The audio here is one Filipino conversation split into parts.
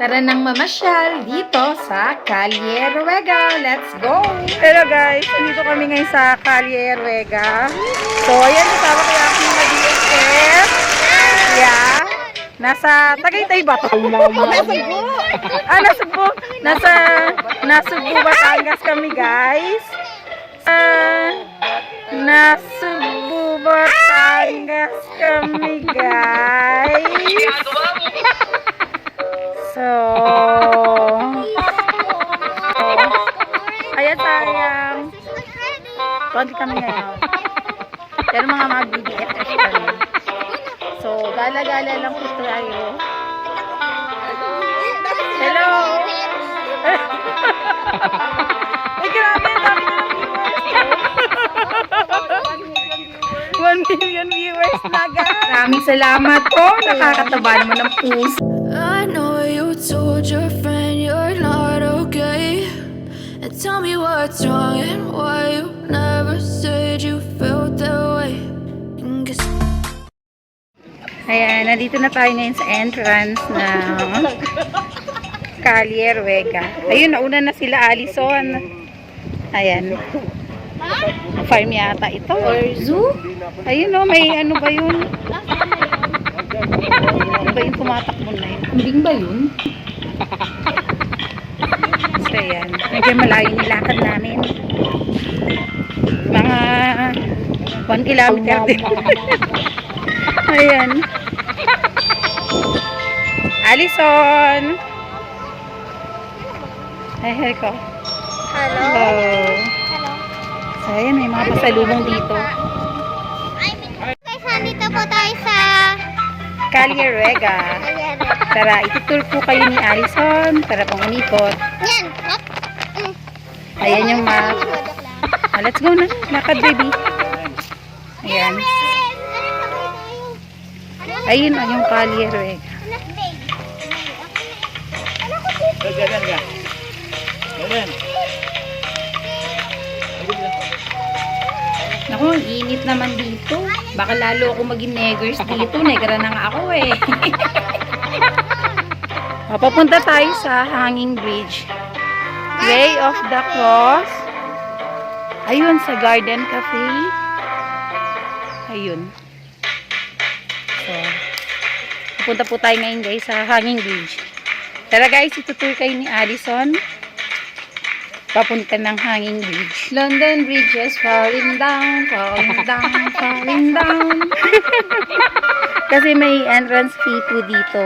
Tara nang mamasyal dito sa Calle Ruega. Let's go! Hello guys, nandito kami ngayon sa Calle Ruega. So, ayan, kasama ko yung aking mga DSF. Yeah. Nasa Tagaytay ba to? nasa Cebu. Ah, nasa Cebu. Nasa, nasa Cebu, Batangas kami guys. Ah, nasa Cebu, Batangas kami guys. So, ayan sayang. Konti kami ngayon. Pero mga mga BDFF kami. So, gala-gala lang po tayo. Hello! Ay, grabe, dami na ng viewers. 1 million viewers na guys. Maraming salamat po. Nakakataba naman ng puso. Tell me what's wrong and why you never said you felt that way. Ayan, nandito na tayo ngayon sa entrance ng Calle Ruega. Ayun, nauna na sila Alison. Ayan. Farm yata ito. Or zoo? Ayun o, may ano ba yun? Ano ba yung tumatakbo na yun? Kambing ba yun? So, ayan. Medyo malayo yung lakad namin. Mga 1 kilometer din. Ayan. Alison! Ay, hey ko. Hello. Hello. Hello. So, ayan, may mga pasalubong dito. Guys, nandito po tayo sa... Ayan. Tara, itutur po kayo ni Alison para pong umikot. Yan. Hop. Mm. Ayan yung map. Ah, let's go na. Lakad, baby. Ayan. Ayun, oh, yung Calle Ruega. Anak, babe. Ano ko dito? Naku, ang init naman dito. Baka lalo ako maging neggers dito. Negra na nga ako eh. Papunta tayo sa Hanging Bridge. Way of the Cross. Ayun, sa Garden Cafe. Ayun. So, pupunta po tayo ngayon guys sa Hanging Bridge. Tara guys, itutur kayo ni Allison papunta ng hanging bridge. London Bridge is falling down, falling down, falling down. Kasi may entrance fee po dito.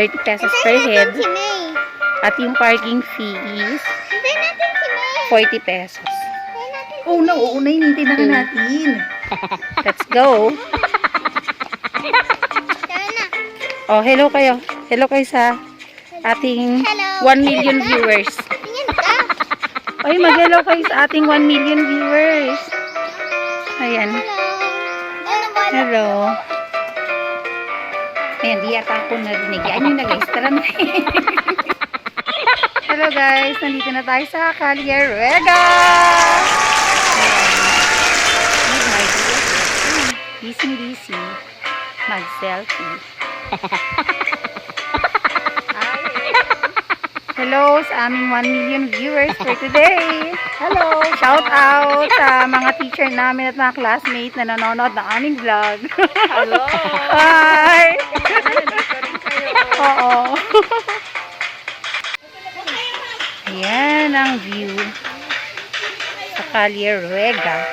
30 pesos per head. Si. At yung parking fee is Hintay natin si May. 40 pesos. Oh no, oo na hinintay na natin. Let's go. Tara na. Oh, hello kayo. Hello kayo sa ating Hello. 1 million viewers. Ay, mag-hello kayo sa ating 1 million viewers. Ayan. Hello. Ayan, di yata ako narinig. Yan yun na guys. Tara na. Hello guys. Nandito na tayo sa Calle Ruega. Need my DSLR. Busy busy. Mag-selfie. Hello sa aming 1 million viewers for today. Hello. Shout out sa mga teacher namin at mga classmates na nanonood ng aming vlog. Hello. Hi. Oo. Ayan ang view sa Calle Ruega.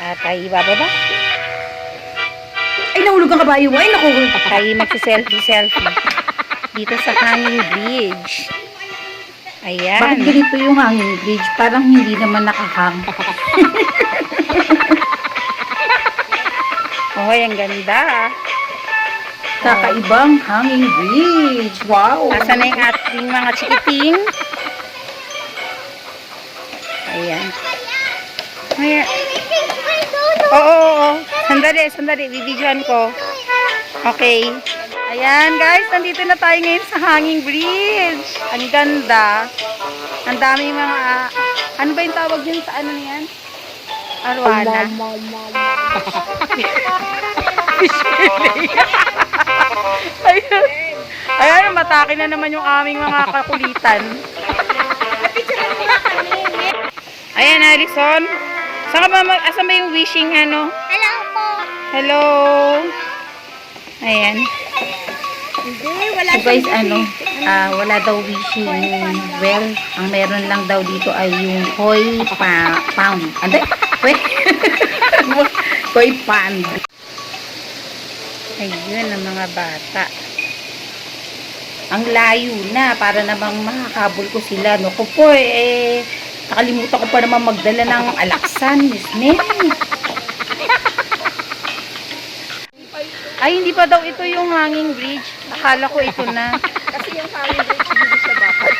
At tayo ibababa. Ay, nahulog ang kabayo. Ay, naku. Tayo magsa-selfie-selfie. Dito sa hanging bridge. Ayan. Bakit ganito yung hanging bridge? Parang hindi naman nakahang. Oh, ang ganda. Kakaibang hanging bridge. Wow! Asa na yung ating mga chikiting? Sandali, sandali. Bibidyoan ko. Okay. Ayan, guys. Nandito na tayo ngayon sa hanging bridge. Ang ganda. Ang daming mga... ano ba yung tawag yun sa ano yan? Arwana. Ayun. Ayan, matake na naman yung aming mga kakulitan. Ayan, Alison. Saan ka ba, mag- asan ba yung wishing, ano? Po. Hello. Ayan. So guys, ano, ah, wala daw wishing well. Ang meron lang daw dito ay yung koi pa pound. Ande? Wait. koi pound. Ayun, ang mga bata. Ang layo na para namang makakabol ko sila. No, ko eh, nakalimutan ko pa naman magdala ng alaksan. Miss May. Ay, hindi pa daw ito yung hanging bridge. Akala ko ito na. Kasi yung hanging bridge, hindi siya bakal.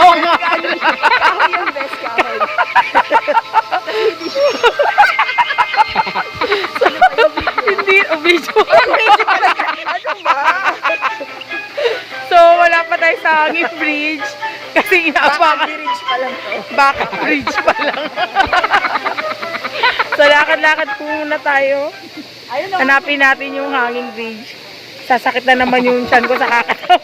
Oo nga. Kahoy yung best kahoy. hindi, o video. Ano ba? so, wala pa tayo sa hanging bridge. Kasi inaabangan. Bridge pa lang to. Backup bridge pa lang. so, lakad-lakad po muna tayo. Ayun na. Hanapin natin yung hanging bridge. Sasakit na naman yung tiyan ko sa kakatawa.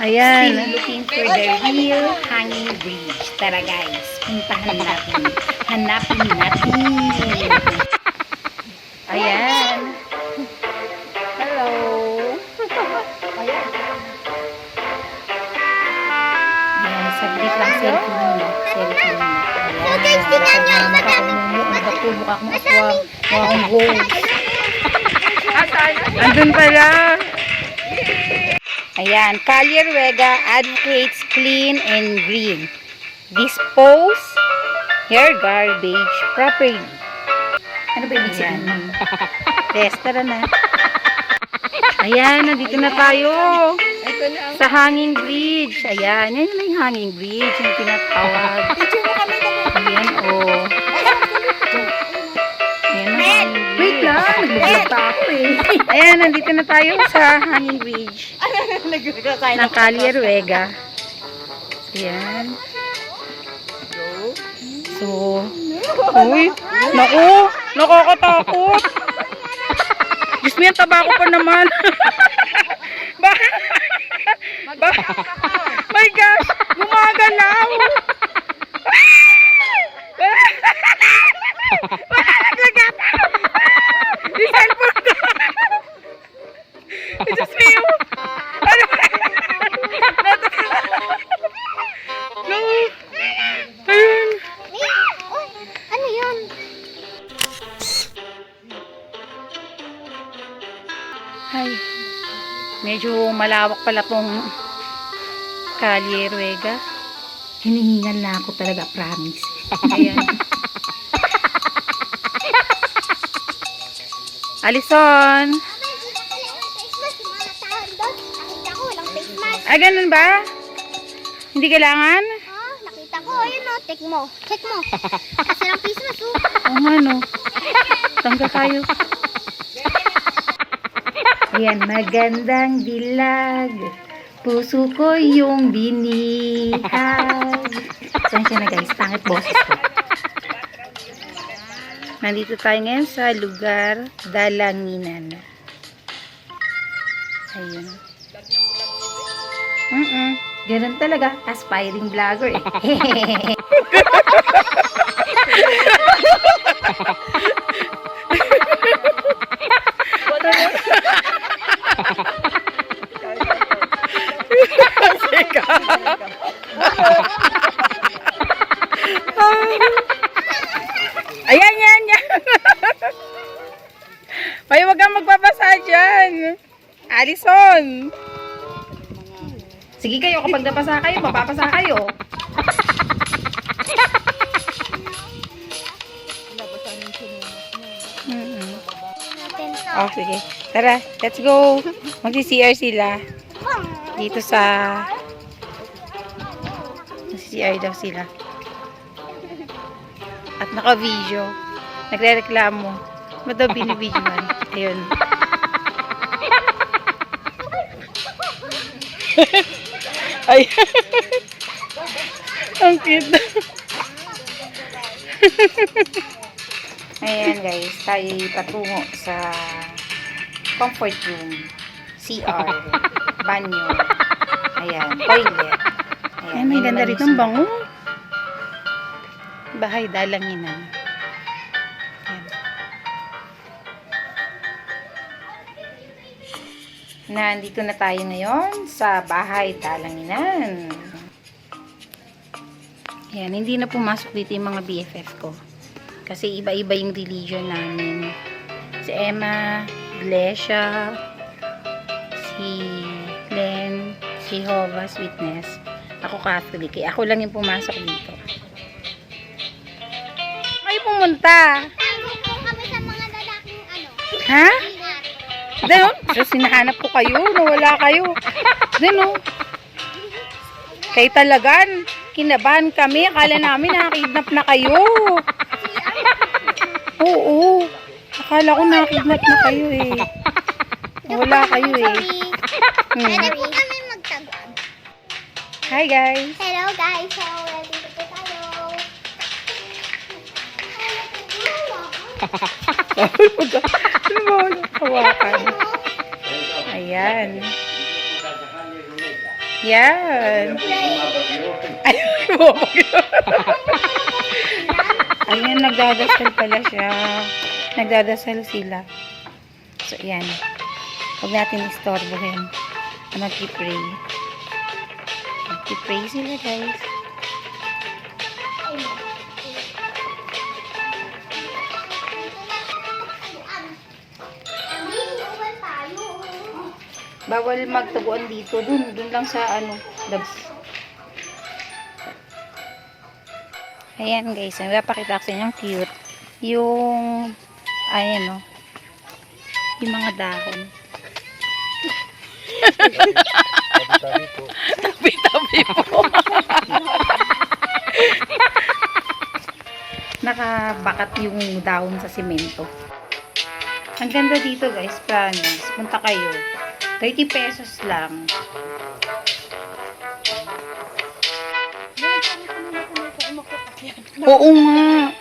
Ayan. Still looking for the real hanging bridge. Tara guys, puntahan natin. Hanapin natin. Ayan. Tingnan nyo, madami. Ang bato, mukha akong aswang. Wow, wow. Andun pala. Ayan, Calyer Vega advocates clean and green. Dispose your garbage properly. Ano ba ibig sabihin? Yes, tara na. Ayan, nandito na tayo. Ito na. Sa hanging bridge. Ayan, yan na yung hanging bridge. Yung tinatawag. Oh. Ayan ang hanging Wait bridge. lang, naglag pa ako eh. Ayan, nandito na tayo sa hanging bridge. Ng Calyer Vega. Ayan. So, uy, naku, nakakatakot. Diyos mo yan, taba ko pa naman. ba, ba, my gosh, malawak pala tong Calye Ruega. Hinihingal na ako talaga, promise. Ayan. Alison. Ah, ganun ba? Hindi kailangan? Ha? Nakita ko, ayun o, check mo. Check mo. Kasi lang face mask, oh. Oo nga, no. Tangga tayo. Ayan, magandang dilag. Puso ko yung binihag. Sensya na guys, pangit boses ko. Nandito tayo ngayon sa lugar Dalanginan. Ayun. Mm-mm. Ganun talaga, aspiring vlogger eh. Ayan, yan, yan. Ay, wag kang magbabasa dyan. Alison. Sige kayo, kapag napasa kayo, mapapasa kayo. Oh, sige. Tara, let's go. Magsi-CR sila. Dito sa... Magsi-CR daw sila. At naka-video. Nagre-reklamo. Ba't daw binibidyoan? Ayun. Ay. Ang cute. Ayan guys, tayo patungo sa comfort room, CR, banyo, ayan, toilet. Ay, may ganda rito ang bango. Bahay dalanginan. Nandito na tayo ngayon sa bahay talanginan. Ayan, hindi na pumasok dito yung mga BFF ko. Kasi iba-iba yung religion namin. Si Emma, Iglesia, si si Jehovah's Witness. Ako Catholic. Eh, ako lang yung pumasok dito. Kayo pumunta. Kami sa mga lalaking ano. Ha? Ingat. Doon, so sinahanap ko kayo, nawala kayo. Doon, oh. Kayo talagan, kinabahan kami, akala namin nakakidnap na kayo. Oo, akala ko nakakidnap na kayo eh. Wala kayo eh. Hmm. Hi guys. Hello guys, so ready na po tayo. Ano ba? Hawakan. Ayan. Yan. Ayun, bumagyo. Ayan, nagdadasal pala siya. Nagdadasal sila. So, yan. Huwag natin istorbohin. Mag-pray. Mag-pray sila, guys. Bawal magtaguan dito. Dun, dun lang sa ano, labs. Ayan guys, napakita ko sa inyo ang cute. Yung, ayan o. Yung mga dahon. Tabi-tabi po. Nakabakat yung dahon sa simento. Ang ganda dito guys, promise. Punta kayo. 30 pesos lang. Oo nga.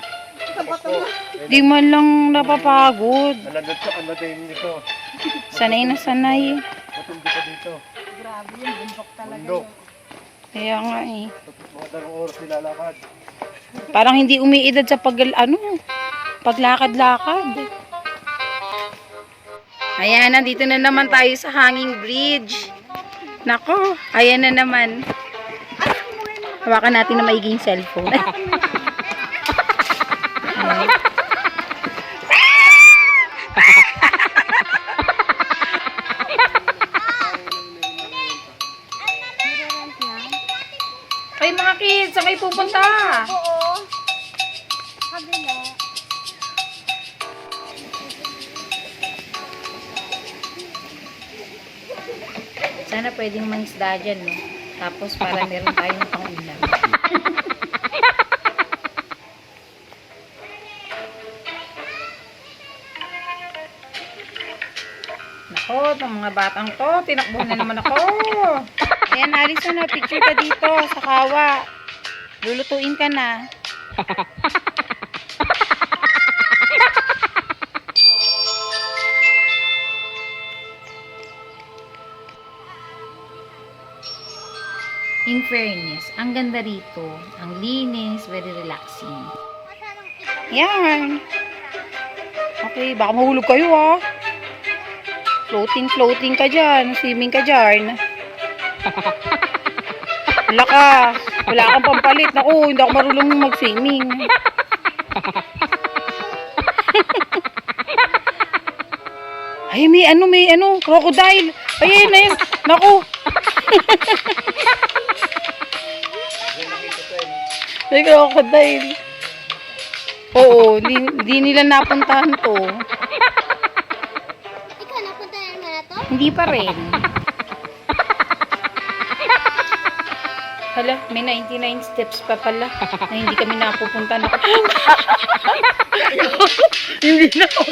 Di man lang napapagod. Nandun sa ano din ito. Sanay na sanay. Dito. Grabe yung bundok talaga. Kaya nga eh. Mga dalawang oras nilalakad. Parang hindi umiidad sa pag ano, paglakad-lakad. Ayan, nandito na naman tayo sa hanging bridge. Nako, ayan na naman. Hawakan natin na maiging cellphone. Ay mga kids, saan kayo pupunta? Oo. Kabila. Sana pwedeng mangisda dyan, no? Tapos para meron tayong pang-ulam. Nako, itong mga batang to, tinakbo na naman ako. Ayan, Alison, na picture ka dito sa kawa. Lulutuin ka na. In fairness, ang ganda rito. Ang linis, very relaxing. Yan. Okay, baka mahulog kayo ah. Floating, floating ka dyan. Swimming ka dyan. Wala ka. Wala kang pampalit. Naku, hindi ako marunong mag-swimming. Ay, may ano, may ano, crocodile. Ayun, ayun. Naku. may crocodile. Oo, di, di nila napuntahan to. Ikaw, napunta na naman na to? Hindi pa rin. Hala, may 99 steps pa pala na hindi kami napupunta na. hindi na ako.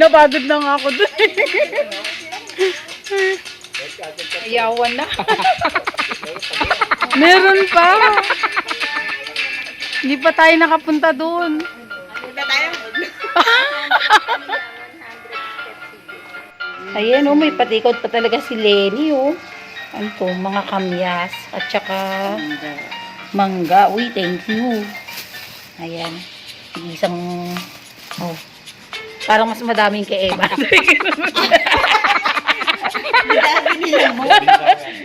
Napagod na nga ako dun. Ayawan na. Meron pa. Hindi pa tayo nakapunta doon. Ayan, oh, may patikot pa talaga si Lenny, oh. Ano to, mga kamyas, at saka mangga. Uy, thank you. Ayan. Isang, oh, parang mas madaming kay Eva.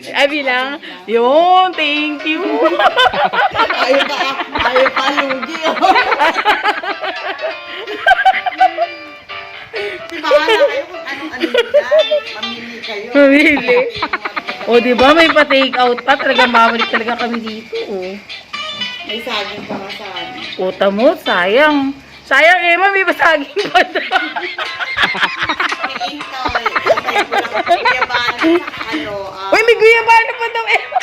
Ay, bilang. Yun, thank you. Ayaw pa, ayaw pa lugi. oh. Di ba kayo kung anong-ano yan? Pamili kayo. Pamili. O, di ba may pa-take out pa. Talagang babalik talaga kami dito, oh. May saging pa nga sa. Puta mo, sayang. Sayang, Emma, may basaging pa daw. Intoy. Sabay ko lang ano. ah, Uy, may guyabano pa daw, Emma.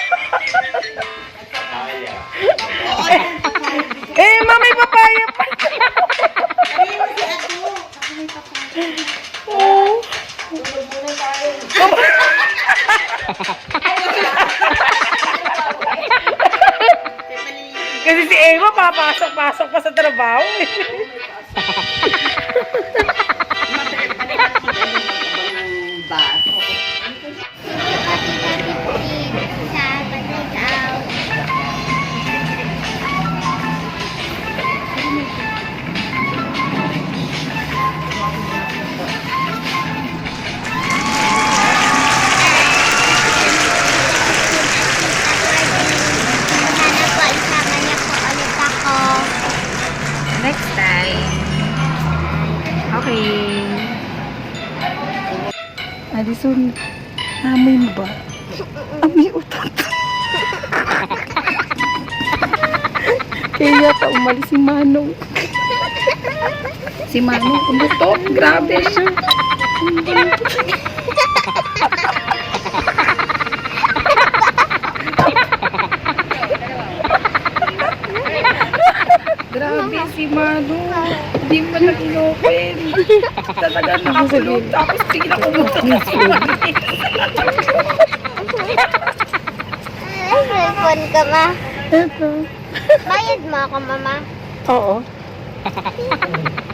Bye. Yata umalis si Manong. Si Manong umutot. Grabe siya. Grabe si Manong. Hindi pa nag-inopen. Talaga nakakulog. Tapos bigla umutot na Ay, cellphone ka ma. Eto. Bayad mo ako, mama. Oo.